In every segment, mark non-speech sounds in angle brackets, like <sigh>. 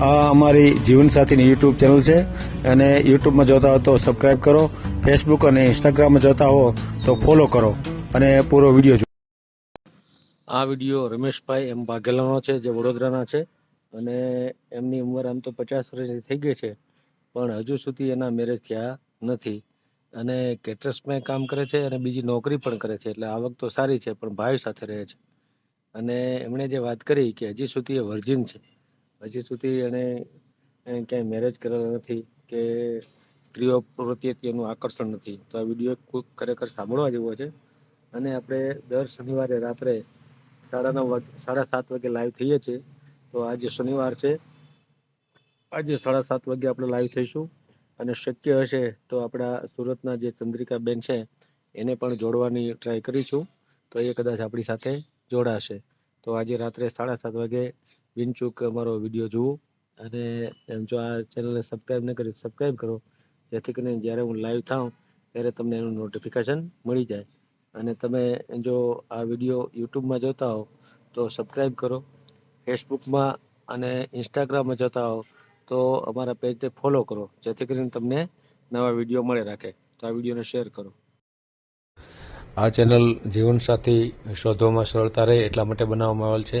આ અમારી જીવનસાથીની YouTube channel છે. અને યુટ્યુબમાં જોતા હો તો સબસ્ક્રાઈબ કરો. ફેસબુક અને ઇન્સ્ટાગ્રામમાં જોતા હો તો ફોલો કરો. અને પૂરો વીડિયો જુઓ આ વીડિયો રમેશભાઈ એમ વાઘેલાનો છે, જે વડોદરાના છે. અને એમની ઉંમર આમ તો પચાસ વર્ષની થઈ ગઈ છે. પણ હજુ સુધી એના મેરેજ થયા નથી. અને કેટરસમાં કામ કરે છે અને બીજી નોકરી પણ કરે છે. એટલે આવક તો સારી છે, પણ ભાઈ સાથે રહે છે. અને એમણે જે વાત કરી કે હજી સુધી એ વર્જિન છે. હજી સુધી એણે ક્યાંય મેરેજ કરેલા નથી કે સ્ત્રીઓ પ્રત્યે એનું આકર્ષણ નથી. તો આ વીડિયો ખરેખર સાંભળવા જેવો છે. અને આપણે દર શનિવારે રાત્રે સાડા નવ વાગે, સાડા સાત વાગે લાઈવ થઈએ છીએ. તો આજે શનિવાર છે. આજે સાડા સાત વાગે આપણે લાઈવ થઈશું. અને શક્ય હશે તો આપણા સુરતના જે ચંદ્રિકા બેન છે, એને પણ જોડવાની ટ્રાય કરીશું. તો એ કદાચ આપણી સાથે જોડાશે. તો આજે રાત્રે સાડા સાત વાગે વિનચૂક અમારો વીડિયો જુઓ અને એમ જો આ ચેનલને સબસ્ક્રાઈબ ન કરી સબસ્ક્રાઈબ કરો. જેથી કરીને જ્યારે હું લાઈવ થાઉં, ત્યારે તમને એનું નોટિફિકેશન મળી જાય. અને તમે જો આ વીડિયો યુટ્યુબમાં જોતા હો, તો સબસ્ક્રાઈબ કરો. ફેસબુકમાં અને ઇન્સ્ટાગ્રામમાં જોતા હો, તો અમારા પેજને ફોલો કરો. જેથી કરીને તમને નવા વીડિયો મળે રાખે. તો આ વિડીયોને શેર કરો. આ ચેનલ જીવનસાથી શોધવામાં સરળતા રહે એટલા માટે બનાવવામાં આવેલ છે.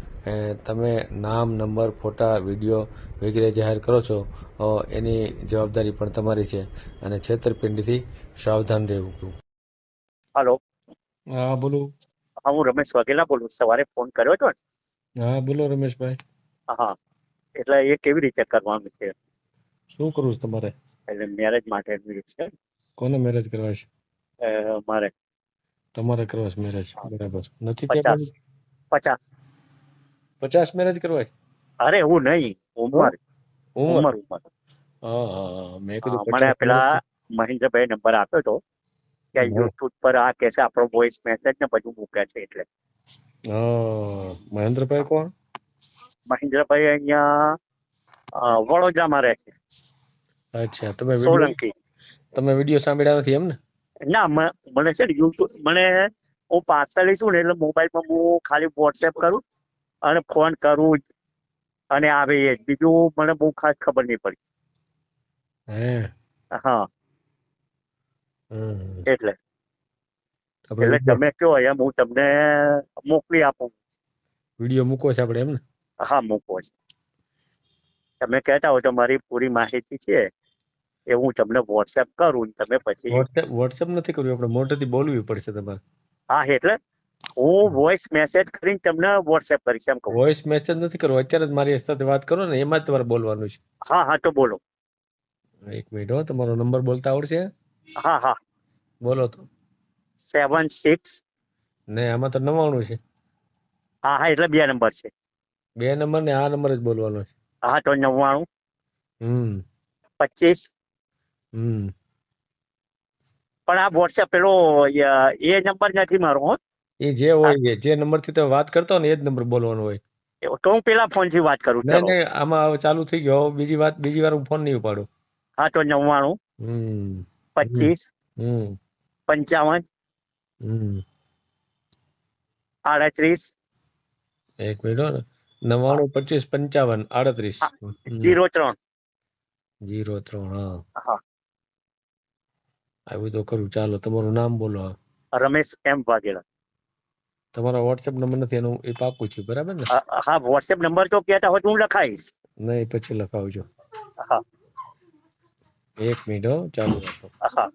તમે નામ નંબર ફોટા વીડિયો વગેરે જાહેર કરો છો એની જવાબદારી પણ તમારી છે અને છેતરપિંડીથી સાવધાન રહેવું. હાલો. હા બોલો. હા હું રમેશ વાઘેલા બોલું સવારે ફોન કર્યો હતો ને? હા બોલો રમેશભાઈ. હા. એટલે એ કેવી રીતે કરવાનું છે? શું કરવું છે તમારે? એટલે મેરેજ માટે છે. કોને મેરેજ કરવા છે? મારે. તમારે કરવા છે મેરેજ બરાબર. નથી પચાસ. પચાસ. પચાસ મેરેજ કરવા અરે એવું નહીં. ઉમર. ઉમર. ઉંમર હા હા હા. મેં કીધું મને પેલા મહેન્દ્રભાઈ નંબર આપ્યો હતો કે હા. યુટ્યુબ પર આ કે છે આપણો વોઇસ મેસેજ ને બધું મૂકે છે એટલે. મહેન્દ્રભાઈ કોણ? મહેન્દ્રભાઈ અહીંયા વડોદરામાં રહે છે. અચ્છા તમે સોલંકી. તમે વીડિયો સાંભળ્યા નથી એમ ને ના મને છે ને યુટ્યુબ મને હું પાર્સલ છું ને એટલે મોબાઈલમાં હું ખાલી વોટ્સએપ કરું. અને ફોન કરું જ. અને આવે એ બીજું મને બહુ ખાસ ખબર નહીં પડી. હા? એટલે. એટલે તમે કયો એમ હું તમને મોકલી આપું. વીડિયો મૂકો છે આપણે એમ ને હા મૂકો છે. તમે કહેતા હો તો મારી પૂરી માહિતી છે. એ હું તમને વોટ્સએપ કરું તમે પછી વોટ્સએપ વોટ્સએપ નથી કરવું આપણે મોટેથી બોલવી પડશે તમારે. હા એટલે? હું વોઇસ મેસેજ કરીને તમને વોટ્સએપ કરીશ એમ કહું. વોઇસ મેસેજ નથી કરવો. અત્યારે જ મારી સાથે વાત કરો ને એમાં જ તમારે બોલવાનું છે. હા હા તો બોલો. એક મિનિટ હો તમારો નંબર બોલતા આવડશે? હા હા. બોલો તો. સેવન સિક્સ ને આમાં તો નવાણું છે. હા હા એટલે બે નંબર છે. બે નંબર ને આ નંબર જ બોલવાનો છે. હા તો નવ્વાણું. હમ. પચીસ. હમ. પણ આ વોટ્સએપ પેલો એ નંબર નથી મારો હો. એ જે હોય એ જે નંબરથી તમે વાત કરતા હો ને એ જ નંબર બોલવાનો હોય. તો હું પેલા ફોનથી વાત કરું નહીં નહીં આમાં હવે ચાલુ થઈ ગયો. હવે બીજી વાત બીજી વાર હું ફોન નહીં ઉપાડું. હા તો નવ્વાણું પચીસ પંચાવન આડત્રીસ. એક મિનિટ નવ્વાણું પચીસ પંચાવન આડત્રીસ. જીરો ત્રણ. જીરો ત્રણ હા. હા. આવ્યું તો ખરું ચાલો તમારું નામ બોલો. રમેશ એમ વાઘેલા. તમારો વોટ્સએપ નંબર નથી એનું એ પાકું છે બરાબર ને? હા, વોટ્સએપ નંબર તો કહેતા હોય તો હું લખાઈશ. નહીં પછી લખાવજો. હા. એક મિનિટ હો ચાલુ રાખો. હા.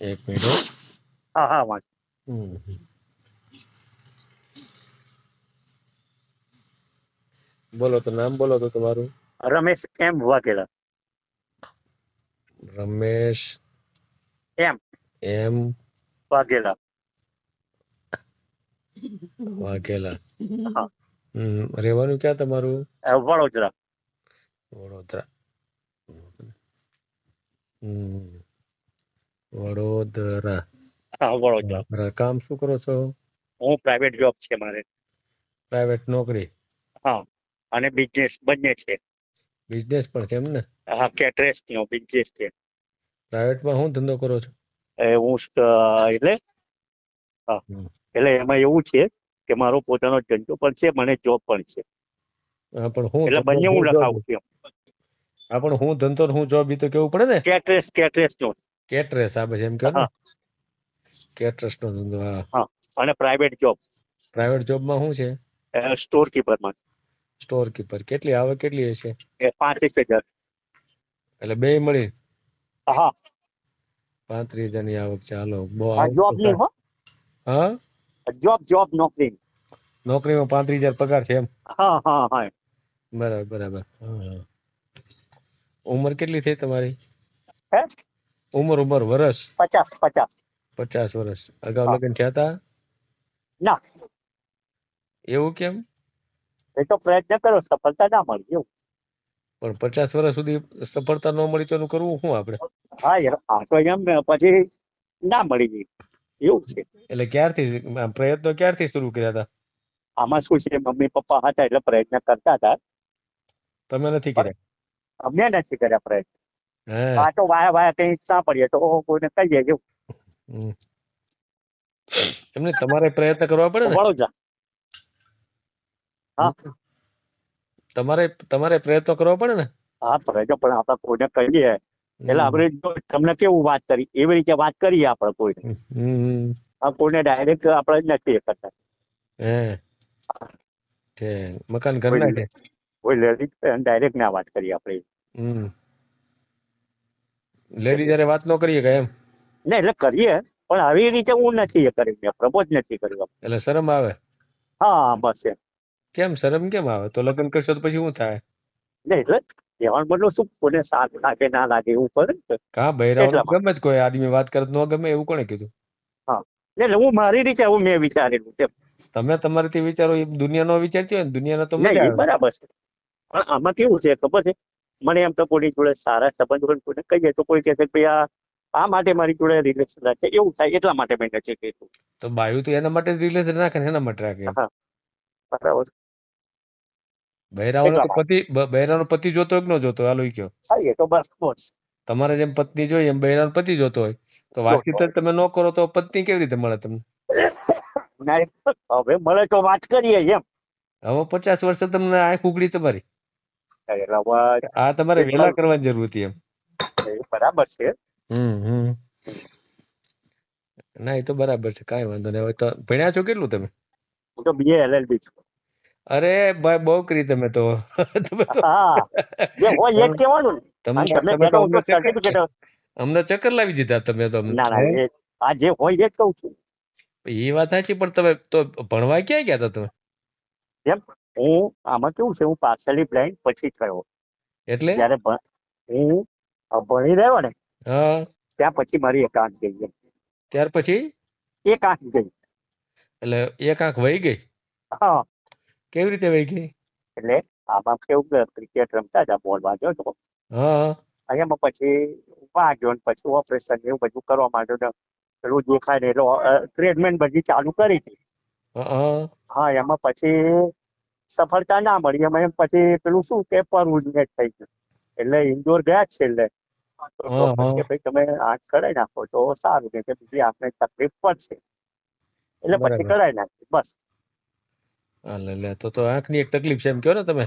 એક મિનિટ હો. હા હા વાંચ. બોલો તો નામ બોલો તો તમારું. રમેશ એમ વાઘેલા રમેશ એમ. એમ વાઘેલા વાઘેલા રહેવાનું ક્યાં તમારું? વડોદરા. વડોદરા. વડોદરા. હા વડોદરા. કામ શું કરો છો? હું પ્રાઇવેટ જોબ છે મારે. પ્રાઇવેટ નોકરી? હા અને બિઝનેસ બંને છે. બિઝનેસ પણ છે એમ ને? હા કેટરેસ નો બિઝનેસ છે પ્રાઇવેટમાં શું ધંધો કરો છો? એ હું એટલે? હા એટલે એમાં એવું છે કે મારો પોતાનો ધંધો પણ છે મને જોબ પણ છે. હા પણ હું એટલે બંને હું હું લખાવું છું હા પણ હું ધંધો હું જોબ તો કેવું પડે ને? કેટરેસ કેટરેસ નો. કેટરેસ આ બસ એમ કહો ને. હા. કેટરેસ નો ધંધો હા. અને પ્રાઇવેટ જોબ પ્રાઇવેટ જોબમાં શું છે? સ્ટોર કીપરમાં સ્ટોર કીપર. કેટલી આવક કેટલી હશે? એ પાંત્રીસ હજાર. એટલે બે મળી? હા. પાંત્રીસ હજારની આવક છે. હાલો બહુ જોબની હો. હા? જોબ જોબ નોકરી. નોકરીમાં પાંત્રીસ હજાર પગાર છે એમ? હા હા હા. બરાબર બરાબર. ઉંમર કેટલી થઈ તમારી? હે? ઉંમર ઉંમર વર્ષ પચાસ પચાસ. પચાસ વર્ષ અગાઉ. લગ્ન થયા હતા? ના. એવું કેમ? એ તો પ્રયત્ન કરો સફળતા ના મળી એવું. પણ પચાસ વર્ષ સુધી સફળતા ન મળી તો એનું કરવું શું આપણે? હા યાર આ તો એમ પછી ના મળી ગઈ. એવું છે. એટલે ક્યારથી પ્રયત્નો ક્યારથી શરૂ કર્યા હતા? આમાં શું છે મમ્મી પપ્પા હતા એટલે પ્રયત્ન કરતા હતા. તમે નથી કર્યા? અમને નથી કર્યા પ્રયત્ન. આ તો વાયા વાયા કઈ પડીએ તો કોઈને કહીએ જેવું. એમને તમારે પ્રયત્ન કરવા પડે ને? વડોદરા હા. તમારે તમારે પ્રયત્નો કરવો પડે ને? હા પ્રયત્ન પણ આપણે કોઈને કહીએ એટલે આપણે જો તમને કેવું વાત કરી એવી રીતે વાત કરીએ આપણે કોઈને. આ કોઈને ડાયરેક્ટ આપણે નથી કરતા. હે. મકાન ઘરના છે? કોઈ લેડીઝ ડાયરેક્ટ ના વાત કરીએ આપણે. હમ. લેડી જયારે વાત ન કરીએ કે એમ? ના એટલે કરીએ. પણ આવી રીતે હું નથી એ કર્યું મેં પ્રપોઝ નથી કર્યું. એટલે શરમ આવે? હા બસ એમ. કેમ? શરમ કેમ આવે? તો લગ્ન કરશો તો પછી શું થાય? ને એટલે કહેવાનું મતલબ શું? કોને સાથ લાગે ના લાગે એવું કરે ને કા ભૈરવ ગમે જ કોઈ આદમી વાત કરે ન ગમે એવું કોણે કીધું? એટલે હું મારી રીતે હું મેં વિચારેલું છે. તમે તમારીથી વિચારો એ દુનિયાનો વિચારતી હોય ને દુનિયાનો તો મજા બરાબર છે. પણ આમાં કેવું છે ખબર છે? મને એમ તો કોઈની જોડે સારા સંબંધ હોય કોઈને કહીએ તો કોઈ કહે છે કે ભાઈ આ આ માટે મારી જોડે રિલેશન રાખે. એવું થાય એટલા માટે મેં નથી કીધું. તો બાયું તો એના માટે રિલેશન રાખે ને એના માટે રાખે હા. બરાબર. બૈરાઓનો પતિ બૈરાનો પતિ જોતો હોય કે ન જોતો હાલો ઈ કયો હા એ તો બસ બસ. તમારે જેમ પત્ની જોઈએ એમ બૈરાનો પતિ જોતો હોય. તો વાતચીત જ તમે ન કરો તો પત્ની કેવી રીતે મળે તમને? હવે મળે તો વાત કરીએ એમ. હવે પચાસ વર્ષે તમને આંખ ઉગડી તમારી. આ તમારે વેલા કરવાની જરૂર હતી એમ. બરાબર છે. હમ હમ. ના એ તો બરાબર છે. કાંઈ વાંધો નહીં. હવે તો ભણ્યા છો કેટલું તમે? હું તો બીએ એલએલબી છું. અરે ભાઈ બહુ કરી તમે તો. <laughs> તમે તો હોય એ કહેવાનું તમે તમે તમે તો અમને ચક્કર- સર્ટિફિકેટ અમને ચક્કર લાવી દીધા તમે તો ના આ જે હોય એ જ કહું છું. એ વાત સાચી પણ તમે તો ભણવા ક્યાં ગયા હતા તમે? હું આમાં કેવું છે હું પાર્સલી બ્લાઇન્ડ પછી થયો. એટલે? જ્યારે હું ભણી રહ્યો ને હા. ત્યાં પછી મારી એક આંખ ગઈ ત્યાર પછી? એક આંખ ગઈ. એટલે એક આંખ વહી ગઈ? હા. કેવી રીતે વહી ગઈ એટલે આમાં કેવું ક્રિકેટ રમતા હતા બોલ વાગ્યો હતો હા. એમાં પછી વાગ્યો ને પછી ઓપરેશન એવું બધું કરવા માંડ્યો ને પેલું દેખાય ને એટલે ટ્રીટમેન્ટ બધી ચાલુ કરી હતી. હા એમાં પછી સફળતા ના મળી. એમાં એમ પછી પેલું શું કે પરવું જ થઈ ગયું. એટલે ઇન્દોર ગયા જ છેલ્લે. કે ભાઈ તમે આંખ કરાવી નાખો તો સારું કે બીજી આંખને તકલીફ પડશે. એટલે પછી. કરાવી નાખી બસ. હા, લે તો તો આંખની એક તકલીફ છે એમ કહો ને તમે.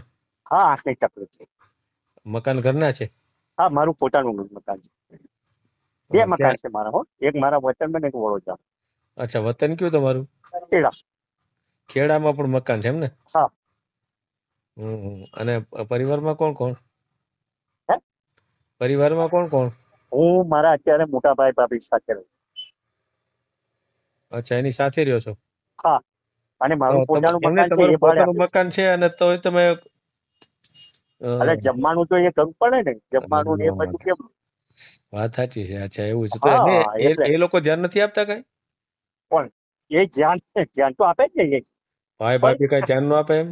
હા આંખની તકલીફ છે. મકાન ઘરના છે? હા મારું પોતાનું મકાન છે. બે મકાન છે મારા હો. એક મારા વતનમાં ને એક વડોદરા. અચ્છા વતન કયું તમારું? ખેડા. ખેડામાં પણ મકાન છે એમ ને? હા. હમ. અને પરિવારમાં કોણ કોણ? હે? પરિવારમાં કોણ કોણ? હું મારા અત્યારે મોટા ભાઈ ભાભી સાથે રહું અચ્છા એની સાથે રહ્યો છો? અને મારું તો પોતાનું મકાન છે એ ભાડે મકાન છે અને તોય તમે અરે જમવાનું તો એ કરવું પડે ને જમવાનું એ બધું કેમ? વાત સાચી છે અચ્છા એવું છે. તો એ- એ લોકો ધ્યાન નથી આપતા કઈ? પણ એ ધ્યાન ધ્યાન તો આપે જ ને એ. ભાઈ ભાભી કઈ ધ્યાન ન આપે એમ?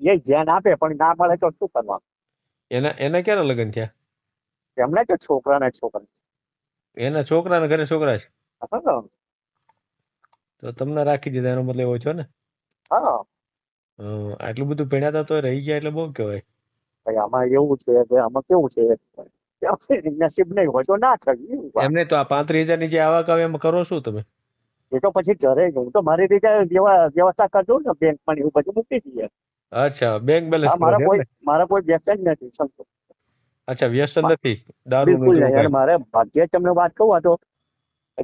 એ ધ્યાન આપે પણ ના મળે તો શું કરવાનું? એના એના ક્યારે લગ્ન થયા? એમને તો છોકરા ને છોકરા એના છોકરાના ઘરે છોકરા છે? તો તમને રાખી દીધા એનો મતલબ એવો છો ને? હા. આટલું બધું ભણ્યા તો રહી ગયા એટલે બહુ કહેવાય. ભાઈ આમાં એવું છે કે આમાં કેવું છે? નસીબ નહીં હોય તો ના થાય એમને તો આ પાંત્રીસ હજારની જે આવક આવે એમાં કરો શું તમે? એ તો પછી ઘરે હું તો મારી રીતે વ્યવસ્થા કરજો ને બેંકમાં એવું બધું મૂકી દઈએ. અચ્છા બેંક બેલેન્સ મારા કોઈ મારા કોઈ વ્યસન નથી સમજો અચ્છા વ્યસન નથી? દારૂ બિલકુલ નહીં મારે ભાગ્ય તમને વાત કહું આ તો.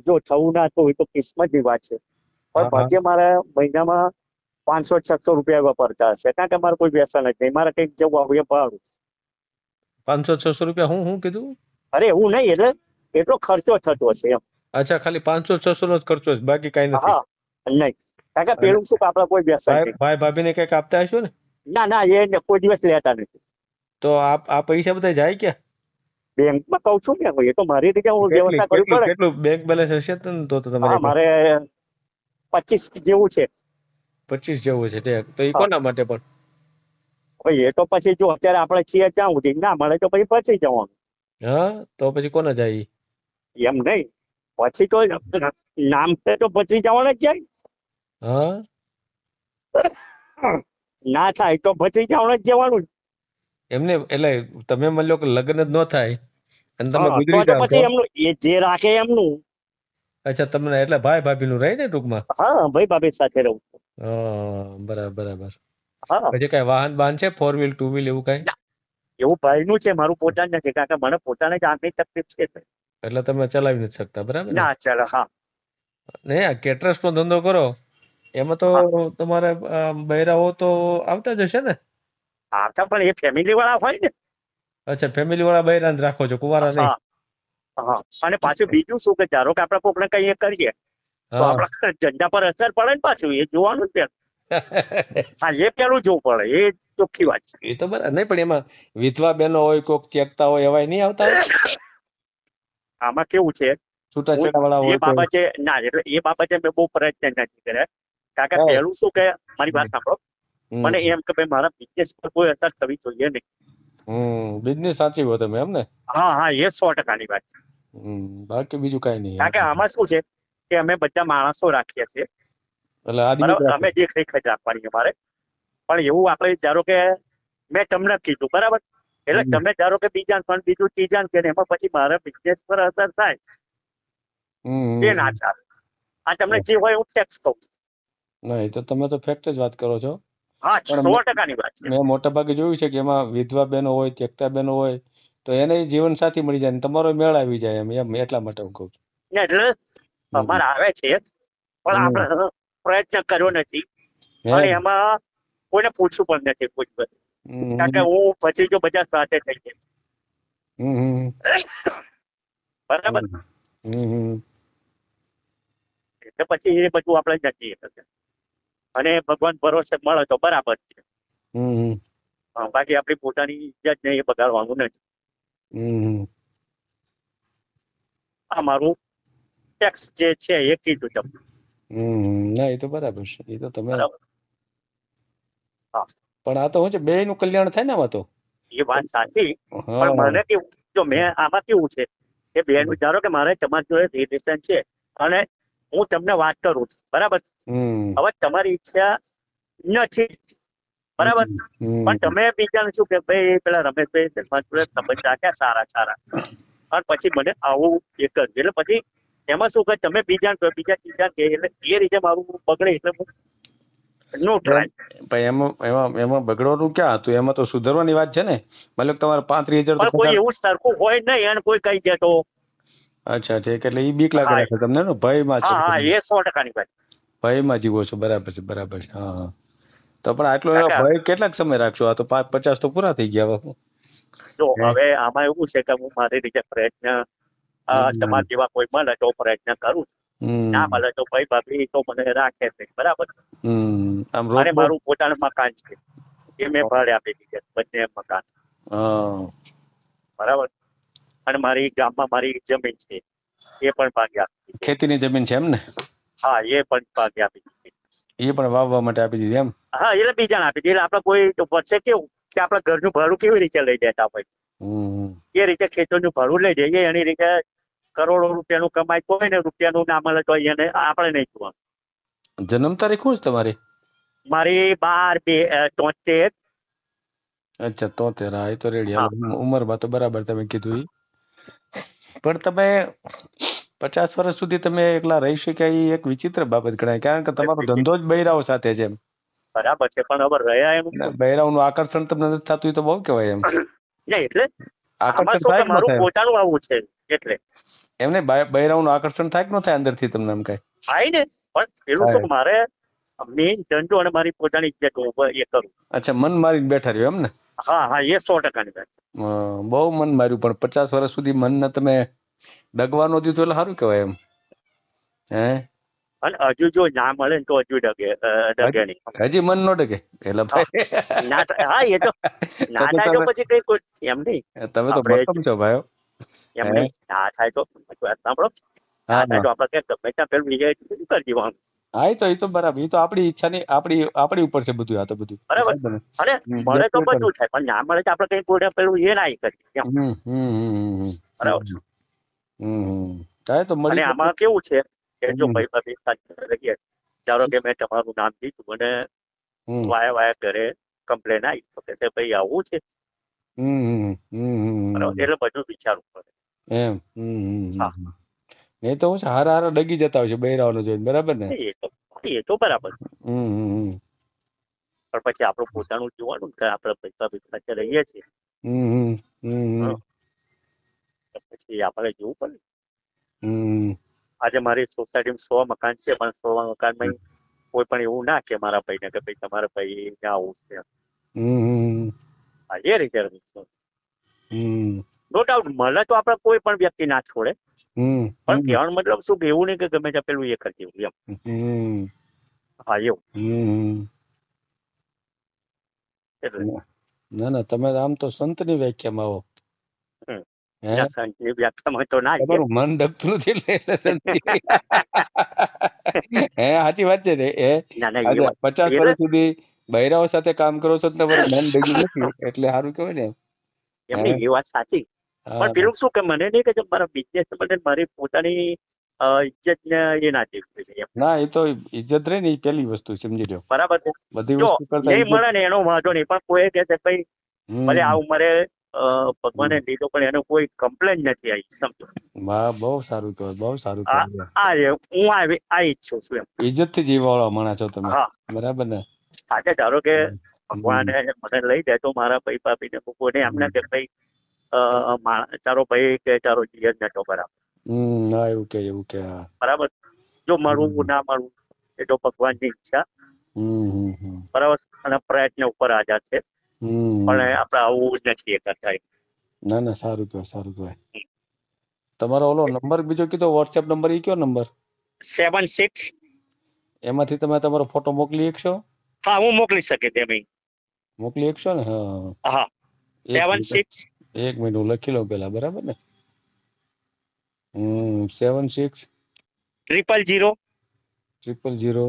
જો થવું ના થવું એ તો કિસ્મતની વાત છે. પણ ભાગ્ય મારે મહિનામાં પાંચસો છસો રૂપિયા વાપરતા હશે. કારણ કે મારે કોઈ વ્યસન જ નહીં. મારે કંઈક જવું આવું ભાડું. પાંચસો છસો રૂપિયા? હું હું કીધું? અરે એવું નહીં એટલે એટલો ખર્ચો થતો હશે એમ. અચ્છા ખાલી પાંચસો છસો નો જ ખર્ચો છે બાકી કઈ નથી. હા નહીં. કારણ કે પેલું શું આપડે કોઈ વ્યસન ભાઈ ભાભી ને કંઈક આપતા હશો ને? ના ના એ કોઈ દિવસ લેતા નથી. તો આ આ પૈસા બધા જાય ક્યાં? બેંકમાં કહું છું ને એ તો મારી રીતે હું વ્યવસ્થા કરવી પડે. કેટલું બેંક બેલેન્સ હશે તો તમારે મારે પચીસ જેવું છે. પચીસ જેવું છે. તો. એ કોના માટે પણ? ભાઈ એ તો પછી જો અત્યારે આપણે છીએ ત્યાં સુધી. ના મળે તો પછી પછી જવાનું. હા? તો પછી કોને જાય એમ નહીં. પછી તો નામ છે તો પછી જવાનું જ જાય. હા? ના થાય તો પછી જવાનું જ જવાનું. એમને એટલે તમે માની લો કે લગ્ન જ ન થાય. અને તમે ગુજરી જાવ પછી એમનું એ જે રાખે એમનું. અચ્છા તમને એટલે ભાઈ ભાભી નું રહે ને ટૂંકમાં? હા ભાઈ ભાભી સાથે રહું બરાબર બરાબર. હા. પછી કઈ વાહન વાહન છે? ફોર વ્હીલ ટુ વ્હીલ એવું કઈ? એવું ભાઈનું છે મારું પોતાનું નથી કારણ કે મને પોતાને જ આંખની તકલીફ છે એટલે તમે ચલાવી નથી શકતા બરાબર ને? ના ચાલો હા. ને આ કેટરસ નો ધંધો કરો એમાં તો તમારે બૈરાઓ તો આવતા જ હશે ને? આવતા પણ એ ફેમિલી વાળા હોય ને. અચ્છા ફેમિલી વાળા બૈરા રાખો છો કુવારા નહીં હા. અને પાછું બીજું શું કે ધારો કે આપણે કોકને કઈ કરીએ તો આપણા ધંધા પર અસર પડે ને પાછું એ જોવાનું જ પેલું. <laughs> હા એ પેલું જોવું પડે એ ચોખ્ખી વાત છે. એ તો બરાબર નહીં પણ એમાં વિધવા બહેનો હોય કોક ચેકતા હોય એવાય નહીં આવતા? આમાં કેવું છે? છૂટાછેડા વાળા એ હોય એ બાબતે ના એટલે એ બાબતે મેં બહુ પ્રયત્ન નથી કર્યા. કે પહેલું શું કે મારી વાત સાંભળો. મને એમ કે ભાઈ મારા બિઝનેસ પર કોઈ અસર થવી જોઈએ નહીં. હમ બિઝનેસ સાચી હોય તમે એમ ને? હા હા એ સો ટકાની વાત છે. બાકી બીજું કઈ નહીં. કારણ કે આમાં શું છે કે અમે બધા માણસો રાખીએ છીએ. એટલે અમે જે. અમે દેખરેખ રાખવાની અમારે. પણ એવું આપણે ધારો કે મેં તમને કીધું બરાબર? એટલે તમે ધારો કે બીજા પણ બીજું ત્રીજા કે એમાં પછી મારા બિઝનેસ પર અસર થાય. એ ના ચાલે. આ તમને જે હોય હું ટેક્સ કહું નહીં તો તમે તો ફેક્ટ જ વાત કરો છો. હા સો ટકાની વાત મેં મોટા ભાગે જોયું છે કે એમાં વિધવા બહેનો હોય ત્યક્તા બહેનો હોય તો એને જીવન સાથી મળી જાય ને તમારો મેળ આવી જાય એમ એમ એટલા માટે હું કહું છું. એટલે અમારે આવે છે પણ આપણે પ્રયત્ન કર્યો નથી? અને એમાં કોઈને પૂછવું પણ નથી કોઈ દિવસ. કારણ કે હું પછી જો બધા સાથે થઈ જાય બરાબર. એટલે પછી એ બધું આપણે નથી અને ભગવાન ભરોસે મળે તો બરાબર છે. બાકી આપણી પોતાની ઇજ્જત ને એ બગાડવાનું નથી. આ મારું ટેક્સ જે છે એ કીધું તમને. ના એ તો બરાબર છે. એ તો તમે પણ આ તો હું છે બે નું કલ્યાણ થાય ને આમાં તો? એ વાત સાચી. પણ મને કેવું જો મેં આમાં કેવું છે કે બેન ધારો કે મારે તમારી જોડે રિલેશન છે અને હું તમને વાત કરું છું. બરાબર? હવે તમારી ઈચ્છા નથી. બરાબર? પણ તમે બીજાને શું કે ભાઈ પેલા રમેશભાઈ સંબંધ રાખ્યા સારા સારા. અને પછી મને આવું એક જ એટલે પછી એમાં શું કે તમે બીજા બીજા ચીજા કે એટલે એ રીતે મારું બગડે એટલે હું નો ટ્રાય એમાં એમાં એમાં બગડવાનું ક્યાં હતું? એમાં તો સુધારવાની વાત છે ને? મતલબ તમારે પાંત્રીસ હજાર કોઈ એવું સરખું હોય નહીં અને કોઈ કહી દે તો. અચ્છા ઠીક એટલે એ બીક લાગે હા. તમને ને? ભયમાં છે હા હા એ સો ટકાની વાત. ભયમાં જીવો છો બરાબર છે બરાબર છે હા હા. તો પણ આટલો ભય કેટલાક સમય રાખશો આ તો પાંચ પચાસ તો પૂરા થઈ ગયા હવે જો હવે આમાં એવું છે કે હું મારી રીતે પ્રયત્ન તમારા જેવા કોઈ મળે તો પ્રયત્ન કરું ના મળે તો ભાઈ ભાભી તો મને રાખે છે બરાબર હમ. આમ અને રોક મારું પોતાનું મકાન છે એ મેં ભાડે આપી દીધે બંને મકાન. બરાબર અને મારી ગામમાં મારી જમીન છે એ પણ ભાગે આપી. ખેતીની જમીન છે એમ ને? હા એ પણ ભાગે આપી દીધી એ પણ વાવવા માટે આપી દીધી એમ? હા એટલે બીજાને આપી દીધી. એટલે આપણે કોઈ વચ્ચે કેવું કે આપણે ઘરનું ભાડું કેવી રીતે લઈ જતા હોય? એ રીતે ખેતરનું ભાડું લઈ જઈએ. એની રીતે કરોડો રૂપિયાનું કમાઈ કોઈ ને રૂપિયાનું ના મળે તો એને આપણે નહીં જોવાનું. જન્મ તારીખ શું છે તમારી? મારી બાર બે તોતેર. અચ્છા તોતેર. હા એ તો રેડી. ઉંમરમાં તો બરાબર તમે કીધું પણ તમે પચાસ વર્ષ સુધી તમે એકલા રહી શક્યા એ એક વિચિત્ર બાબત ગણાય. કારણ કે તમારો ધંધો જ બૈરાઓ સાથે છે બરાબર છે પણ હવે રહ્યા એમ? બૈરાઓનું આકર્ષણ તમને નથી થતું તો બહુ કહેવાય એમ. એટલે આકર્ષણ થાય ન મારું પોતાનું આવું છે એટલે. એમને બૈરાઓનું આકર્ષણ થાય કે ન થાય અંદરથી તમને એમ કઈ? થાય ને પણ પેલું શું મારે મેઇન ધંધો અને મારી પોતાની ઇજ્જત એ કરું. અચ્છા મન મારીને બેઠા રહ્યો એમ ને? હા હા એ સો ટકાની વાત બહુ મન માર્યું પણ પચાસ વર્ષ સુધી મનને તમે ડગવા નો દીધું એટલે સારું કહેવાય એમ. હે? અને હજુ જો ના મળે ને તો હજુ ડગે ડગે નહીં. હજી મન નો ડગે. એટલે ભાઈ. ના હા એ <laughs> તો ના થાય તો પછી કઈ કોઈ એમ નહીં. તમે તો ભક્કમ છો ભાઈઓ. એમ? નહીં. ના થાય તો સાંભળો. ના હા થાય તો આપણે ક્યાંક ગમે ત્યાં પેલું શું કરી દેવાનું? હા એ તો એ તો બરાબર. એ તો આપણી ઈચ્છાની આપણી આપણી ઉપર છે બધું આ તો બધું. બરાબર. ને? મળે તો બધું થાય પણ ના મળે તો આપણે કઈ કોઈ પેલું એ ના કરી. બરાબર. હમ હમ હા તો અને મળી આમાં કેવું છે કે જો. ભાઈ ભાભી સાથે રહીએ ધારો કે મેં તમારું નામ દીધું મને વાયા વાયા ઘરે કમ્પ્લેન આવી તો કે છે, ભાઈ આવું છે. એટલે બધું વિચારવું પડે એમ હમ હમ હમ હા. હમ. એ તો હું હારા હારા ડગી જતા હોય છે બૈરાઓને જોઈને બરાબર ને એ તો બરાબર પણ પછી આપણું પોતાનું જોવાનું કે આપણે પૈસા પૈસા રહીએ છીએ હમ હમ હમ હમ હા. તો પછી આપણે જોવું પડે. આજે મારી સોસાયટીમાં સો મકાન છે પણ સો મકાનમાં કોઈ પણ એવું ના કે મારા ભાઈને કે ભાઈ તમારા ભાઈ ને આવું છે. એ રીતે નો ડાઉટ મળે તો આપણે કોઈ પણ વ્યક્તિ ના છોડે. હમ. પણ કહેવાનો મતલબ શું કે એવું નહીં કે ગમે ત્યાં પેલું એ કરી દેવું એમ. હમ. હા એવું. એટલે ના ના તમે આમ તો સંતની વ્યાખ્યામાં આવો. હે? વ્યાખ્યામાં તો ના તમારું મન દબતું નથી એટલે એટલે હે સાચી વાત છે એ? પચાસ વર્ષ સુધી બૈરાઓ સાથે કામ કરો છો તમારું મન ડગ્યું નથી એટલે સારું કહેવાય ને એમની એ વાત સાચી. પણ પેલું શું કે મને નહીં કે મારા બિઝનેસ માટે મારી પોતાની ઇજ્જત ને એ ના દેખવી. ના એ તો ઇજ્જત રહે ને એ પેલી વસ્તુ સમજી લો બરાબર છે. બધી વસ્તુ કરતા નહીં મળે ને એનો વાંધો નહીં પણ કોઈ કે છે ભાઈ ભલે આ ઉંમરે ભગવાને લીધો પણ એનો કોઈ કમ્પ્લેન નથી આવી સમજો. વાહ બહુ સારું કહેવાય બહુ સારું આ આ હું આ આ ઈચ્છું છું એમ. ઇજ્જતથી જીવવાળો માણસ છો તમે. બરાબર ને? આજે ધારો કે ભગવાને મને લઈ જાય તો મારા ભાઈ ભાભીને મૂકવો નહીં એમને કે ભાઈ તારો ભાઈ કે તારો જીયર નતો બરાબર. હમ ના એવું કે એવું કે બરાબર? જો મળવું. ના મળવું એ તો ભગવાનની ઈચ્છા. હમ હમ. બરાબર? અને પ્રયત્ન ઉપર આધાર છે. પણ આપણે આવું જ નથી કરતા ના ના સારું કહેવાય સારું કહેવાય. તમારો ઓલો નંબર બીજો કીધો વોટ્સએપ નંબર એ કયો નંબર? Seven six. એમાંથી તમે તમારો ફોટો મોકલી શકશો? હા હું મોકલી શકે તેમ મોકલી શકશો ને? હા. હા. Seven six. એક મિનિટ હું લખી લઉં પેલા બરાબર ને? હમ seven six. Triple zero. Triple zero.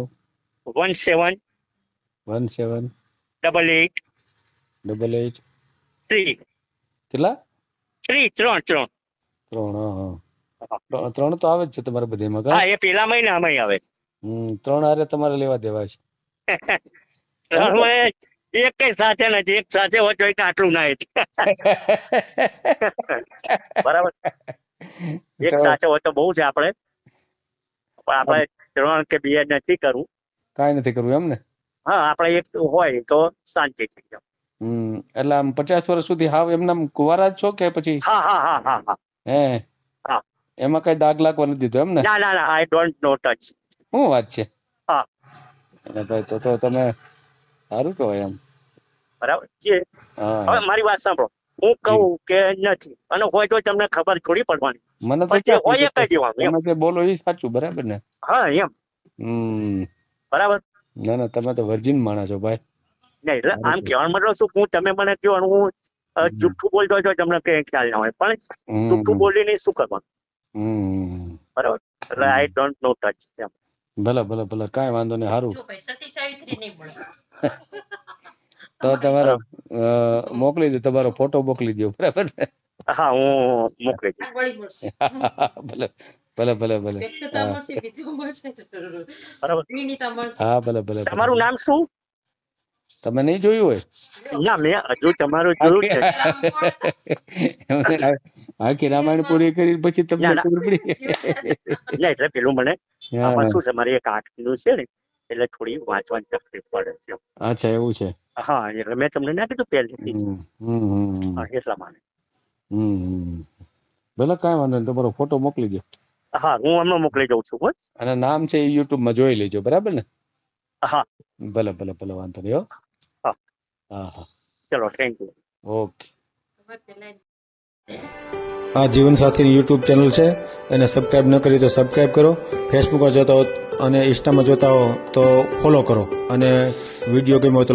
One seven. One seven. Double eight double eight three કેટલા? થ્રી ત્રણ ત્રણ. ત્રણ હા. ત્રણ- તો આવે જ છે તમારે બધે માં હા એ પેલા મહિનામાં આવે. હમ ત્રણ હારે તમારે લેવા દેવા છે. <laughs> ત્રણ એક કઈ સાથે નથી એક સાથે હોય તો એક આટલું ના <laughs> બરાબર. એક સાથે હોય તો બહુ છે આપણે. પણ આપણે ત્રણ કે બે નથી કરવું. કાંઈ નથી કરવું એમ ને? હા આપણે એક હોય તો શાંતિ થઈ જાય એટલે આમ પચાસ વર્ષ સુધી હાવ એમને કુવારા જ છો કે પછી હા હા હા હા હા. હે? હા. એમાં કઈ દાગ લાગવા નથી દીધો એમ ને? ના ના ના આઈ ડોન્ટ નો ટચ શું વાત છે? હા. એટલે ભાઈ તો તો તમે સારું કહેવાય એમ. બરાબર? છે હવે મારી વાત સાંભળો. હું કહું કે નથી. અને હોય તો તમને ખબર થોડી પડવાની. મને તો જે હોય એ કહી દેવાનું એમ. જે બોલો એ સાચું બરાબર ને? હા એમ. હમ. બરાબર? ના ના તમે તો વર્જિન માણસ છો ભાઈ. નહીં એટલે આમ કહેવાનો મતલબ શું? હું તમે મને કહો હું જુઠ્ઠું બોલતો હોય તો તમને કઈ ખ્યાલ ના હોય. પણ જુઠ્ઠું બોલીને શું કરવાનું? બરાબર. એટલે આઈ ડોન્ટ નો ટચ ભલે ભલે ભલે કાંઈ વાંધો નહીં સારું સતી સાવિત્રી નહીં તો તમારો મોકલી દો તમારો ફોટો મોકલી દો બરાબર ને હા હું મોકલી <laughs> ભલે ભલે ભલે ભલે. હા. ભલે ભલે. તમારું નામ શું? તમે નહીં જોયું હોય? ના મેં હજુ તમારું જોયું છે. આખી રામાયણ પૂરી કરી પછી તમને ના, ના. ખબર પડી. ના એટલે પેલું મને આમાં શું છે મારી એક આંખનું છે ને એટલે થોડી વાંચવાની તકલીફ પડે છે. અચ્છા એવું છે. હા એટલે મેં તમને ના કીધું પહેલેથી એટલા માટે. ભલે કાંઈ વાંધો નહીં તમારો ફોટો મોકલી દો. હા હું હમણાં મોકલી દઉં છું અને નામ છે એ યુટ્યુબમાં જોઈ લેજો બરાબર ને? હા. ભલે ભલે ભલે વાંધો નહીં હો હા. ચલો થેન્ક યુ ઓકે આ જીવન સાથીની યુટ્યુબ ચેનલ છે. એને સબસ્ક્રાઇબ ન કરી તો સબસ્ક્રાઇબ કરો. ફેસબુકમાં જોતા હો અને ઇન્સ્ટામાં જોતા હો તો ફોલો કરો. અને વીડિયો ગમ્યો હોય તો